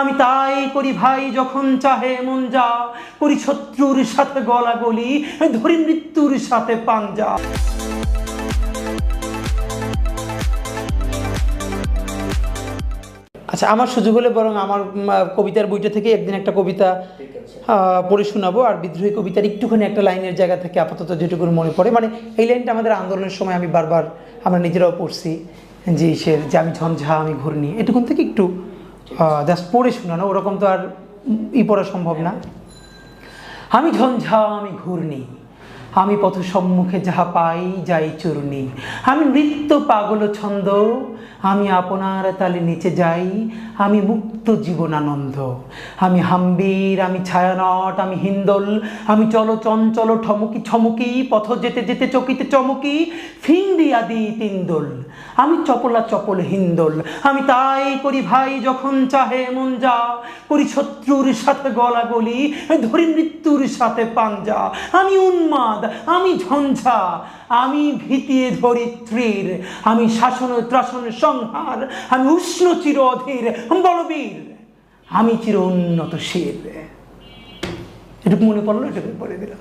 আমি তাই করি ভাই যখন চাহে মন যা। করি শত্রুর সাথে গলা গলি ধরি মৃত্যুর সাথে পাঞ্জা। আচ্ছা আমার সুযোগ হলে বরং আমার কবিতার বইটা থেকে একদিন একটা কবিতা আহ, পড়ে শোনাবো। আর বিদ্রোহী কবিতার একটুখানি একটা লাইনের জায়গা থেকে আপাতত যেটুকু মনে পড়ে মানে এই লাইনটা আমাদের আন্দোলনের সময় আমি বারবার আমরা নিজেরাও পড়ছি যে ইসের যে আমি ঝঞ্ঝা আমি ঘূর্ণি এটুকুন থেকে একটু জাস্ট পড়ে শোনানো, ওরকম তো আর ই পড়া সম্ভব না। আমি ঝঞ্ঝা, আমি ঘূর্ণি, আমি পথ সম্মুখে যাহা পাই যাই চূর্ণি। আমি নৃত্য পাগল ছন্দ, আমি আপনার তালে নিচে যাই, আমি মুক্ত জীবনানন্দ। আমি হাম্বির, আমি ছায়ানট, আমি হিন্দল, আমি চল চঞ্চল, ঠমকি ছমকি পথ যেতে যেতে চকিতে চমকি, ফিন্দি আদি তিন্দল। আমি চপলা চপল হিন্দল। আমি তাই করি ভাই যখন চাহে মন যা। করি শত্রুর সাথে গলা গলি ধরি মৃত্যুর সাথে পাঞ্জা। আমি উন্মাদ, আমি ঝঞ্ঝা, আমি ভীতিয়ে ধরিত্রীর। আমি শাসন ত্রাসন সংহার, আমি উষ্ণ চির অধীর, বলবীর। আমি চির উন্নত শির। এটুকু মনে পড়ল? এটুকু পড়ে দিলাম।